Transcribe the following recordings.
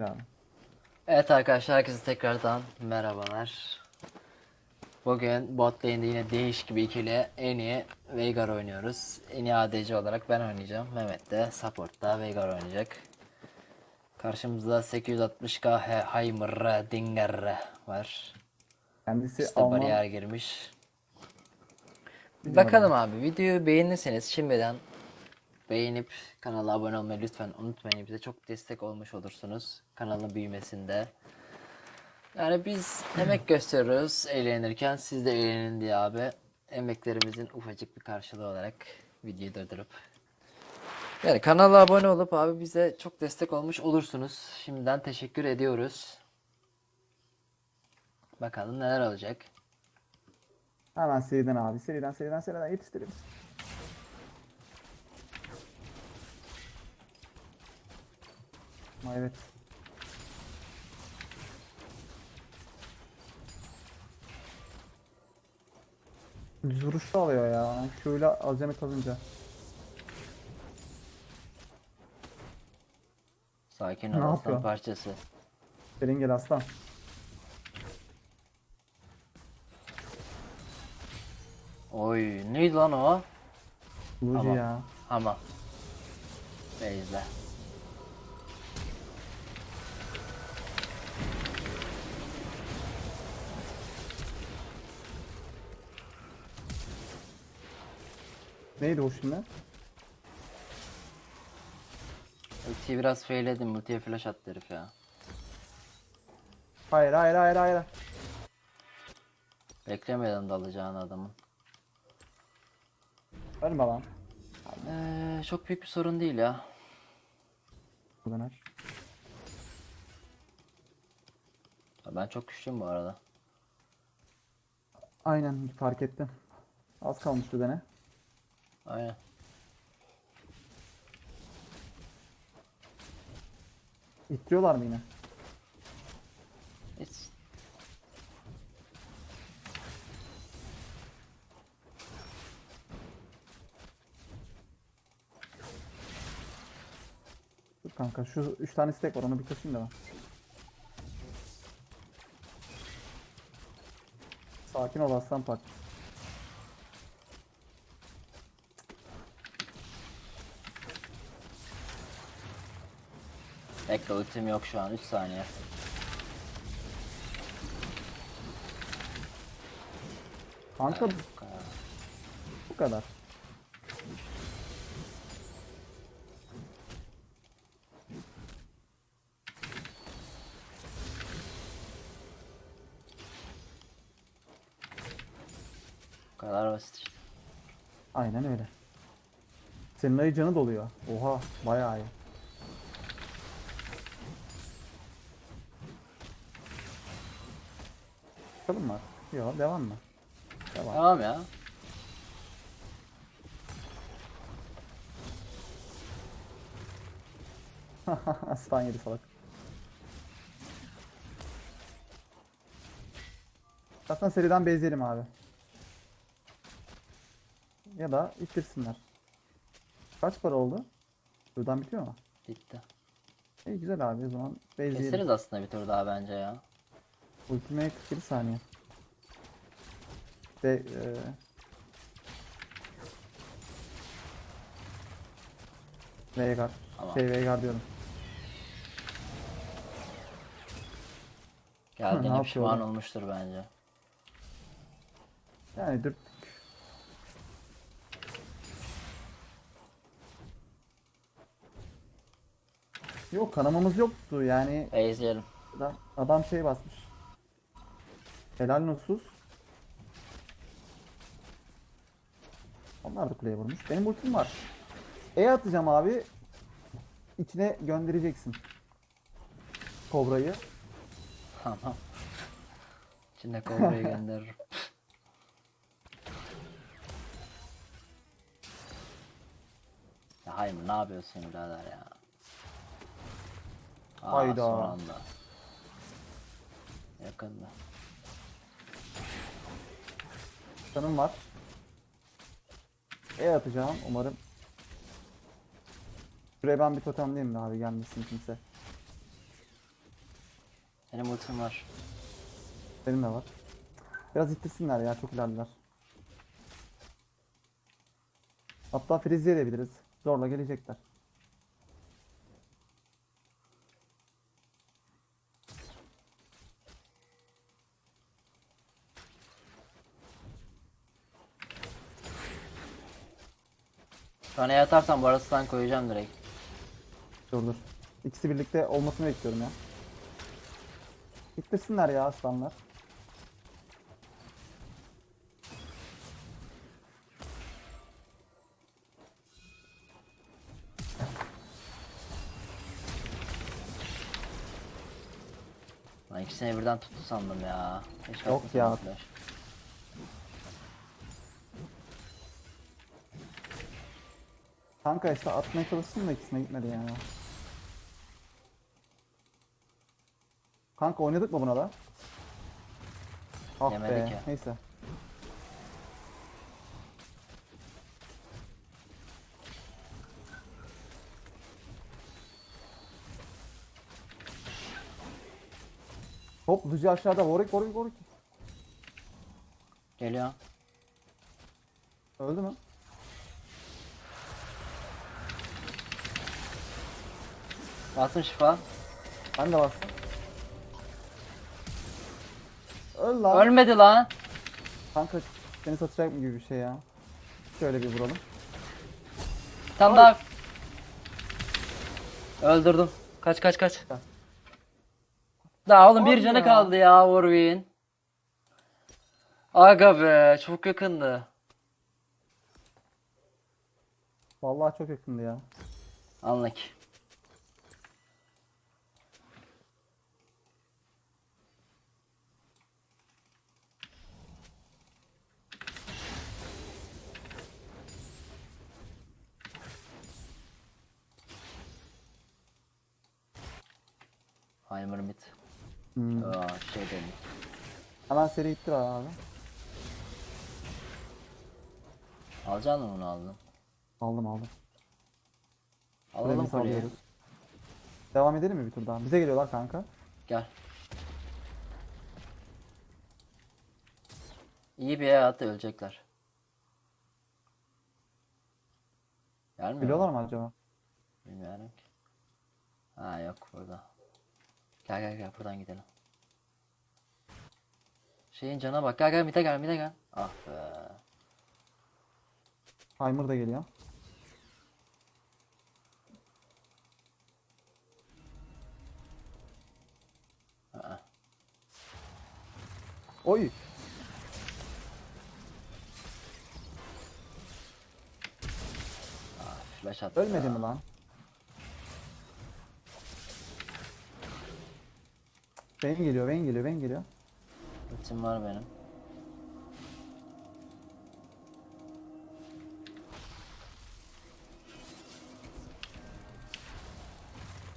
abi. Evet arkadaşlar herkese tekrardan merhabalar. Bugün bot lane'de yine değişik bir ikili en iyi Veigar oynuyoruz. En iyi ADC olarak ben oynayacağım. Mehmet de support'ta Veigar oynayacak. Karşımızda 860k He- Heimer Dinger var. Kendisi İşte Alman. bariyer girmiş. Bakalım abi videoyu beğenirseniz şimdiden beğenip kanala abone olmayı lütfen unutmayın. Bize çok destek olmuş olursunuz kanalın büyümesinde. Yani biz emek gösteriyoruz eğlenirken siz de eğlenin diye abi. Emeklerimizin ufacık bir karşılığı olarak videoyu durdurup yani kanala abone olup abi bize çok destek olmuş olursunuz. Şimdiden teşekkür ediyoruz. Bakalım neler olacak. Hemen seriden abi. Seriden seriden seriden yetiştirelim. Ama evet. Düz vuruşta alıyor ya. Şöyle azamet alınca. Sakin Ne ol aslan yapıyor? parçası. Serin gel aslan. Oy neydi lan o? Luigi Tamam. ya. Ama. Beyzle. Neydi o şimdi? Ultiyi biraz failledim. Ultiye flash attı herif ya. Hayır hayır hayır hayır. Beklemedim dalacağını adamın. Ölme lan. Ee, çok büyük bir sorun değil ya. Buradan aç. Ben çok güçlüyüm bu arada. Aynen fark ettim. Az kalmıştı dene. Aynen. İttiriyorlar mı yine? Hiç. Dur kanka şu 3 tane stack var onu bir kasayım da ben. Sakin ol aslan park. Bekle ultim yok şu an 3 saniye. Kanka Bu kadar. bu kadar. Bu kadar basit işte. Aynen öyle. Senin ayı canı doluyor. Oha bayağı iyi. Bakalım mı? Yok devam mı? Devam. Tamam ya. Aslan yedi salak. Aslında seriden bezleyelim abi. Ya da ittirsinler. Kaç para oldu? Buradan bitiyor mu? Bitti. İyi güzel abi o zaman bezleyelim. Keseriz aslında bir tur daha bence ya. Ultimate 47 saniye. Ve e, Veigar. Tamam. Şey Veigar diyorum. ne Geldiğine pişman olmuştur bence. Yani dur. Yok kanamamız yoktu yani Beyzleyelim. adam, adam şey basmış. Helal nusus. Onlar da kuleye vurmuş. Benim ultim var. E atacağım abi. İçine göndereceksin. Kobrayı. Tamam. İçinde kobrayı gönderirim. ya hayır ne yapıyorsun birader ya? Aa, Hayda. Son anda. Yakında. Canım var. E atacağım umarım. Şuraya ben bir totemleyeyim de abi gelmesin kimse. Benim ultim var. Benim de var. Biraz ittirsinler ya çok ilerler. Hatta freeze edebiliriz. Zorla gelecekler. Şu an atarsam bu arasından koyacağım direkt. Dur dur. İkisi birlikte olmasını bekliyorum ya. İttirsinler ya aslanlar. Lan ikisini birden tuttu sandım ya. Keşke Yok ya. flash. Kanka işte atmaya çalışsın da ikisine gitmedi yani. Kanka oynadık mı buna da? Ah Yemedik be. ya. Neyse. Hop Luci aşağıda. Warwick Warwick Warwick. Geliyor. Öldü mü? Bastım şifa. Ben de bastım. Öl lan. Ölmedi lan. Kanka seni satacak mı gibi bir şey ya. Şöyle bir vuralım. Tam daha. Öldürdüm. Kaç kaç kaç. Ha. Daha oğlum bir canı ya. kaldı ya Warwick'in. Aga be çok yakındı. Vallahi çok yakındı ya. Anlık. Heimer mid. Hmm. Aa, şey dedim. Hemen seri ittir abi. Alacaksın mı bunu aldın? Aldım aldım. Alalım alıyoruz. Devam edelim mi bir tur daha? Bize geliyorlar kanka. Gel. İyi bir yere at da ölecekler. Gelmiyor Biliyorlar mu? mı acaba? Bilmiyorum ki. Ha yok burada. Gel gel gel buradan gidelim. Şeyin cana bak. Gel gel mide gel mide gel. Ah be. Timer da geliyor. Aa. Oy. Flash attı. Ölmedi mi lan? Vayne geliyor, Vayne geliyor, Vayne geliyor. Ultim var benim.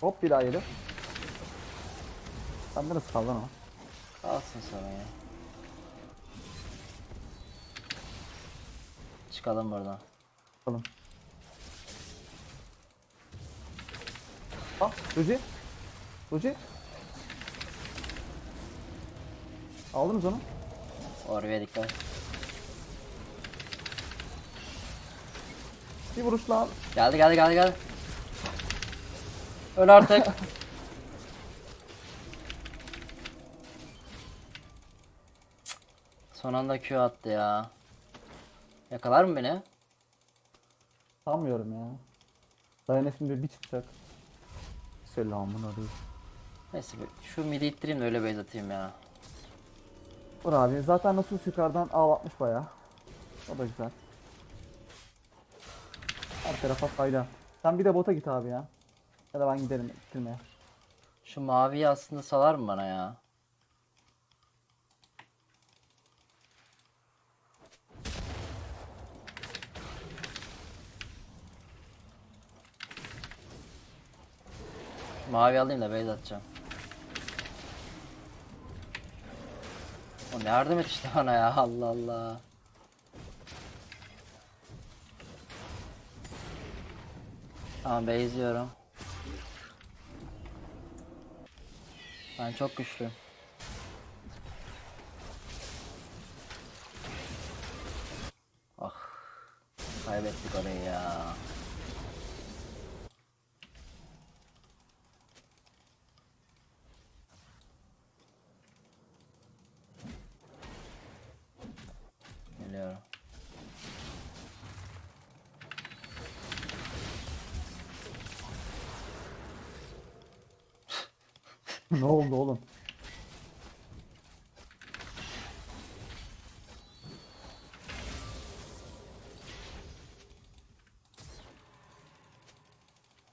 Hop bir daha yedi. Sen de nasıl kaldın o? Kalsın sonra ya. Çıkalım buradan. Bakalım. Ah, Luigi. Luigi. Aldınız onu. Oraya dikkat. Bir vuruş lan. Geldi geldi geldi geldi. Öl artık. Son anda Q attı ya. Yakalar mı beni? Sanmıyorum ya. Dayana şimdi bir çıkacak. Selamun aleyküm. Neyse bir- şu midi ittireyim de öyle base atayım ya. Vur abi. Zaten nasıl yukarıdan ağlatmış bayağı. O da güzel. Her tarafa fayda. Sen bir de bota git abi ya. Ya da ben giderim bitirmeye. Şu maviyi aslında salar mı bana ya? Mavi alayım da base atacağım. Oğlum yardım et işte bana ya Allah Allah. Tamam base yiyorum. Ben çok güçlüyüm. Ah. Kaybettik orayı ya. Geliyorum. Ne oldu oğlum?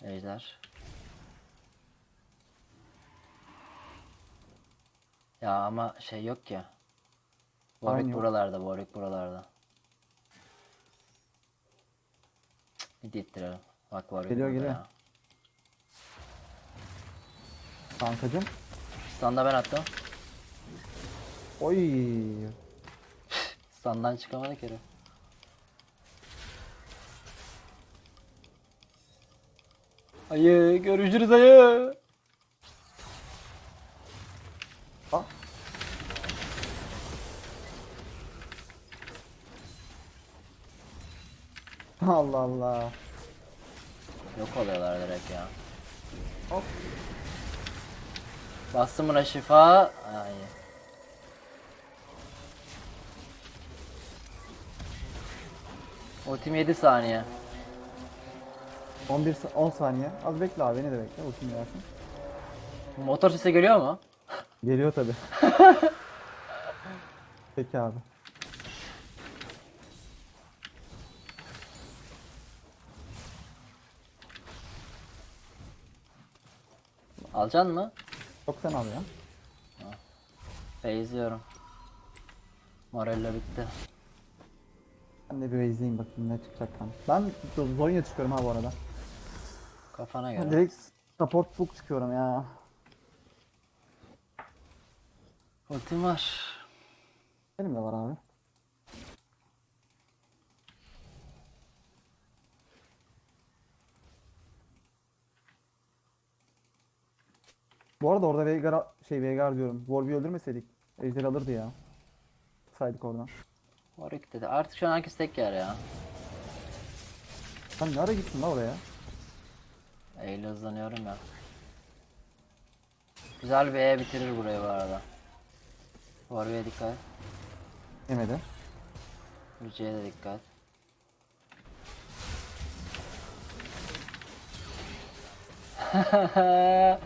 Ejder. Ya ama şey yok ya. Warwick Aynı buralarda, Warwick buralarda. Cık, Bir dittirelim. Bak Warwick Geliyor, burada geliyor. ya. Kankacım. Stun'da ben attım. Oy. Stun'dan çıkamadık herif. Ayı görüşürüz ayı. Ah. Allah Allah. Yok oluyorlar direkt ya. Hop. Bastım buna şifa. Ay. Ultim 7 saniye. 11 sa- 10 saniye. Az bekle abi beni de bekle. Ultim gelsin. Motor sesi geliyor mu? Geliyor tabi. Peki abi. Alacaksın mı? Çok sen al ya. Beyziyorum. Morella bitti. Ben de bir izleyeyim bakayım ne çıkacak lan. Ben Z- Zonya çıkıyorum ha bu arada. Kafana Ben göre. direkt support book çıkıyorum ya. Ultim var. Benim de var abi. Bu arada orada Veigar şey Veigar diyorum. Wolve'i öldürmeseydik Ejder alırdı ya. Saydık oradan. Warwick dedi. Artık şu an herkes tek yer ya. Sen ne ara gittin la oraya? Eyle hızlanıyorum ya. Güzel bir E bitirir burayı bu arada. Warwick'e dikkat. Yemedi. Müziğe de dikkat.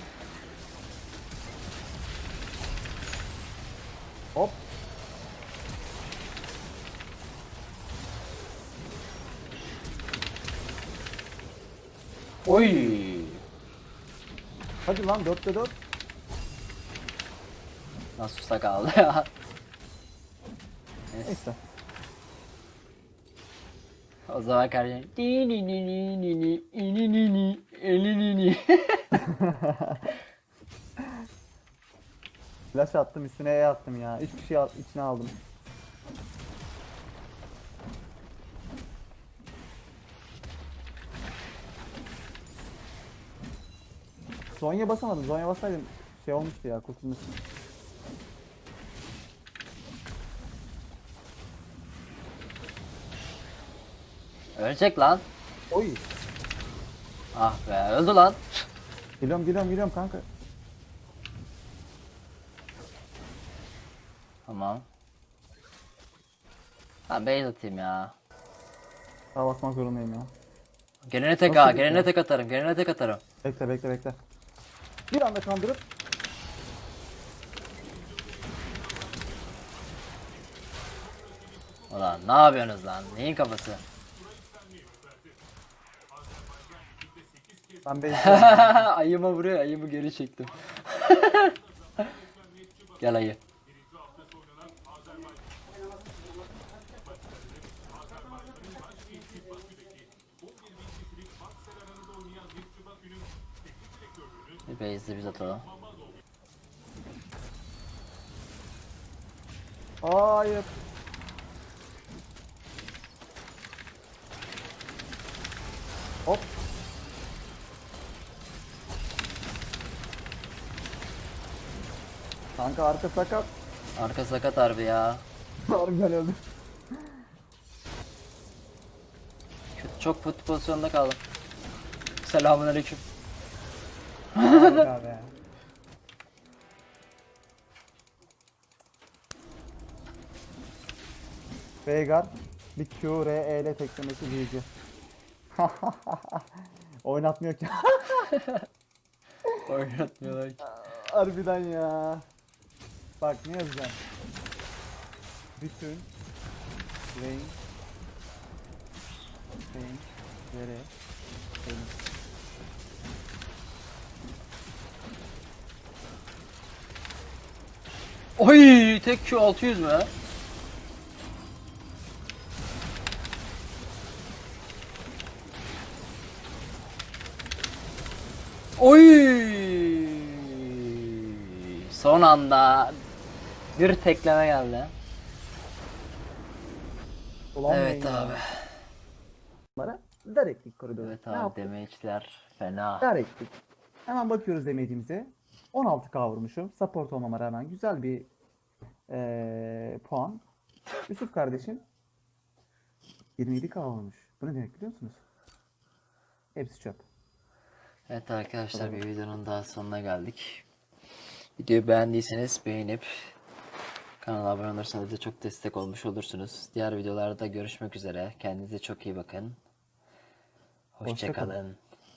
Hop. Oy! Hadi lan 4'te 4. Nasıl kaldı ya? Neyse. Neyse. O zaman kardeşim. Ni ni ni ni ni ni ni ni ni ni ni ni. Flash attım üstüne E attım ya. 3 kişi al- içine aldım. Zonya basamadım. Zonya basaydım şey olmuştu ya kurtulmuştum. Ölecek lan. Oy. Ah be öldü lan. Geliyorum geliyorum geliyorum kanka. Tamam. Ben base atayım ya. Daha basmak zorundayım ya. Gelene tek Nasıl ha, gelene şey? tek atarım, gelene tek atarım. Bekle bekle bekle. Bir anda kandırıp Ulan ne yapıyorsunuz lan? Neyin kafası? ben base ayıma vuruyor, ayımı geri çektim. Gel ayı. Base'de biz atalım. Hayır. Hop. Kanka arka sakat. Arka sakat harbi ya. Harbiden öldü. Kötü, çok kötü pozisyonda kaldım. Selamünaleyküm. Harika be. Veigar bir Q, R, E ile teklemesi büyücü. Oynatmıyor ki. Oynatmıyorlar ki. Harbiden ya. Bak ne yazacağım. Bütün renk renk vere renk. Oy tek Q 600 mü? Oy! Son anda bir tekleme geldi. Evet Veigar. abi. Bunlara direktlik koridoru. Evet abi demeçler fena. Direktlik. Hemen bakıyoruz demediğimize. 16k vurmuşum. Support olmama rağmen güzel bir eee, puan. Yusuf kardeşim 27k vurmuş. Bu ne demek biliyor musunuz? Hepsi çöp. Evet arkadaşlar bir videonun daha sonuna geldik. Videoyu beğendiyseniz beğenip kanala abone olursanız bize çok destek olmuş olursunuz. Diğer videolarda görüşmek üzere. Kendinize çok iyi bakın. Hoşça kalın. Hoşçakalın.